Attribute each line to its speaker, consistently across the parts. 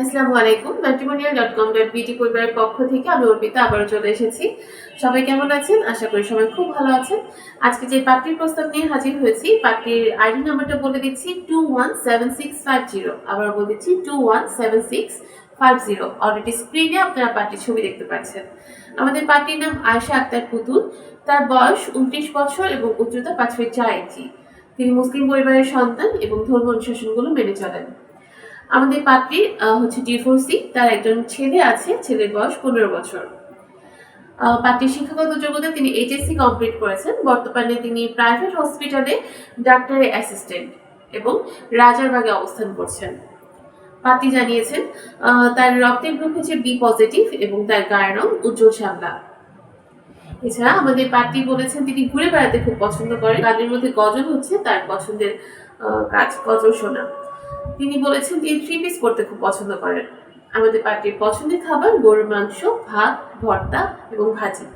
Speaker 1: আসসালামু আলাইকুম matrimonial dot com dot বিটি পরিবারের পক্ষ থেকে আমি অর্পিতা আবারও চলে এসেছি। সবাই কেমন আছেন? আশা করি সবাই খুব ভালো আছেন। আজকে যে পাত্রীর প্রস্তাব নিয়ে হাজির হয়েছি পাত্রীর আইডি নাম্বারটা বলে দিচ্ছি two one seven six five zero আবার বলে দিচ্ছি two one seven six five zero already স্ক্রিনে আপনারা পার্টির ছবি দেখতে পাচ্ছেন। আমাদের পার্টির নাম আয়শা আক্তার পুতুল। তার বয়স উনত্রিশ বছর এবং উচ্চতা পাঁচ ফিট চার ইঞ্চি। তিনি মুসলিম পরিবারের সন্তান এবং ধর্ম অনুশাসনগুলো মেনে চলেন। আমাদের পাত্রী হচ্ছে ডিভোর্সি তার একজন ছেলে আছে, ছেলের বয়স পনেরো বছর। পাত্রীর শিক্ষাগত যোগ্যতা তিনি এইচএসসি কমপ্লিট করেছেন। বর্তমানে তিনি প্রাইভেট হসপিটালে ডাক্তারের অ্যাসিস্ট্যান্ট এবং রাজারবাগে অবস্থান করছেন। পাত্রী জানিয়েছেন তার রক্তের গ্রুপ হচ্ছে বি পজিটিভ এবং তার গায়ের রং উজ্জ্বল শ্যামলা। এছাড়া আমাদের পাত্রী বলেছেন, তিনি ঘুরে বেড়াতে খুব পছন্দ করেন। গানের মধ্যে গজল হচ্ছে, তার পছন্দের কাজ গজল শোনা। তিনি বলেছেন তিনি থ্রি পিস করতে খুব পছন্দ করেন। আমাদের পার্টির পছন্দের খাবার গরুর মাংস, ভাত, ভর্তা এবং ভাজি।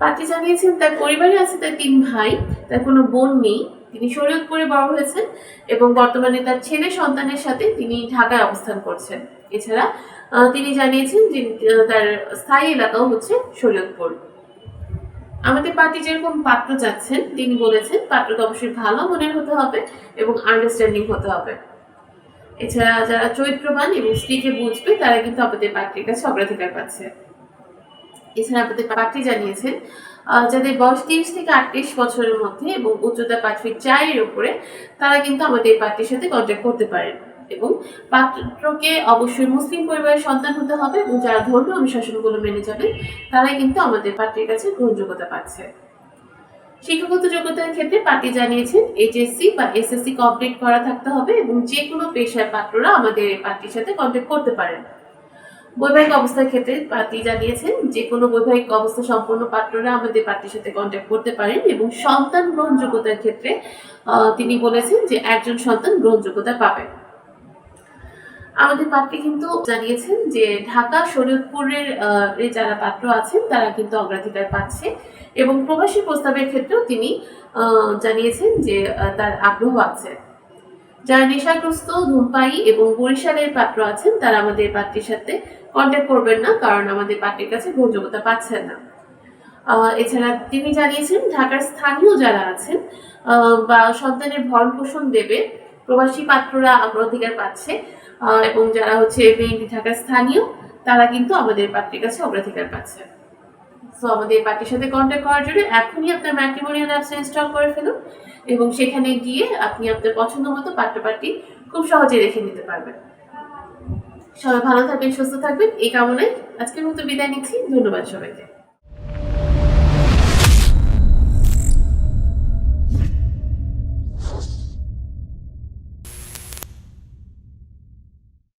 Speaker 1: পার্টি জানিয়েছেন, তার পরিবারে আছে তার তিন ভাই, তার কোনো বোন নেই। তিনি শরীয়তপুরে বড় হয়েছেন এবং বর্তমানে তার ছেলে সন্তানের সাথে তিনি ঢাকায় অবস্থান করছেন। এছাড়া তিনি জানিয়েছেন যে তার স্থায়ী এলাকাও হচ্ছে শরীয়তপুর। আমাদের পার্টি যেরকম পাত্র চাচ্ছেন, তিনি বলেছেন পাত্রকে অবশ্যই ভালো মনের হতে হবে এবং আন্ডারস্ট্যান্ডিং হতে হবে। এছাড়া যারা চরিত্রবান এবং স্ত্রীকে বুঝবে, তারা কিন্তু আমাদের পাত্রীর কাছে অগ্রাধিকার পাচ্ছে। এছাড়া আমাদের পাত্রী জানিয়েছেন যাদের বয়স তিরিশ থেকে আটত্রিশ বছরের মধ্যে এবং উচ্চতা পাঁচ ফিট চারের উপরে, তারা কিন্তু আমাদের পাত্রীর সাথে কন্ট্যাক্ট করতে পারেন। এবং পাত্রকে অবশ্যই মুসলিম পরিবারের সন্তান হতে হবে এবং যারা ধর্মীয় অনুশাসনগুলো মেনে চলে, তারাই কিন্তু আমাদের পাত্রীর কাছে গ্রহণযোগ্যতা পাচ্ছে। শিক্ষাগত যোগ্যতার ক্ষেত্রে পার্টি জানিয়েছেন এইচএসসি বা এসএসসি কমপ্লিট করা থাকতে হবে এবং যে কোনো পেশার পাত্ররা আমাদের পার্টির সাথে কন্ট্যাক্ট করতে পারেন। বৈবাহিক অবস্থার ক্ষেত্রে পার্টি জানিয়েছেন যে কোনো বৈবাহিক অবস্থা সম্পন্ন পাত্ররা আমাদের পার্টির সাথে কন্ট্যাক্ট করতে পারেন এবং সন্তান গ্রহণযোগ্যতার ক্ষেত্রে তিনি বলেছেন যে একজন সন্তান গ্রহণযোগ্যতা পাবেন। আমাদের পাত্রী কিন্তু জানিয়েছেন যে ঢাকা, শরীয়তপুরের যারা পাত্র আছেন, তারা কিন্তু অগ্রাধিকার পাচ্ছে এবং প্রবাসী প্রস্তাবের ক্ষেত্রেও তিনি জানিয়েছেন যে তার আগ্রহ আছে। যারা নেশাগ্রস্ত ধূমপাই এবং বরিশালের পাত্র আছেন, তারা আমাদের পাত্রীর সাথে কন্ট্যাক্ট করবেন না, কারণ আমাদের পাত্রীর কাছে গ্রহণযোগ্যতা পাচ্ছেন না। এছাড়া তিনি জানিয়েছেন, ঢাকার স্থানীয় যারা আছেন বা সন্তানের ভরণ পোষণ দেবে, প্রবাসী পাত্ররা অগ্রাধিকার পাচ্ছে এবং যারা হচ্ছে মেইনলি ঢাকার স্থানীয়, তারা কিন্তু আমাদের পার্টির কাছে অগ্রাধিকার পাচ্ছে। সো আমাদের পার্টির সাথে কন্ট্যাক্ট করার জন্য এখনই আপনার ম্যাট্রিমোনিয়াল অ্যাপস ইনস্টল করে ফেলুন এবং সেখানে গিয়ে আপনি আপনার পছন্দ মতো পাত্র পার্টি খুব সহজে রেখে নিতে পারবেন। সবাই ভালো থাকবেন, সুস্থ থাকবেন, এই কামনায় আজকের মতো বিদায় নিচ্ছি। ধন্যবাদ সবাইকে।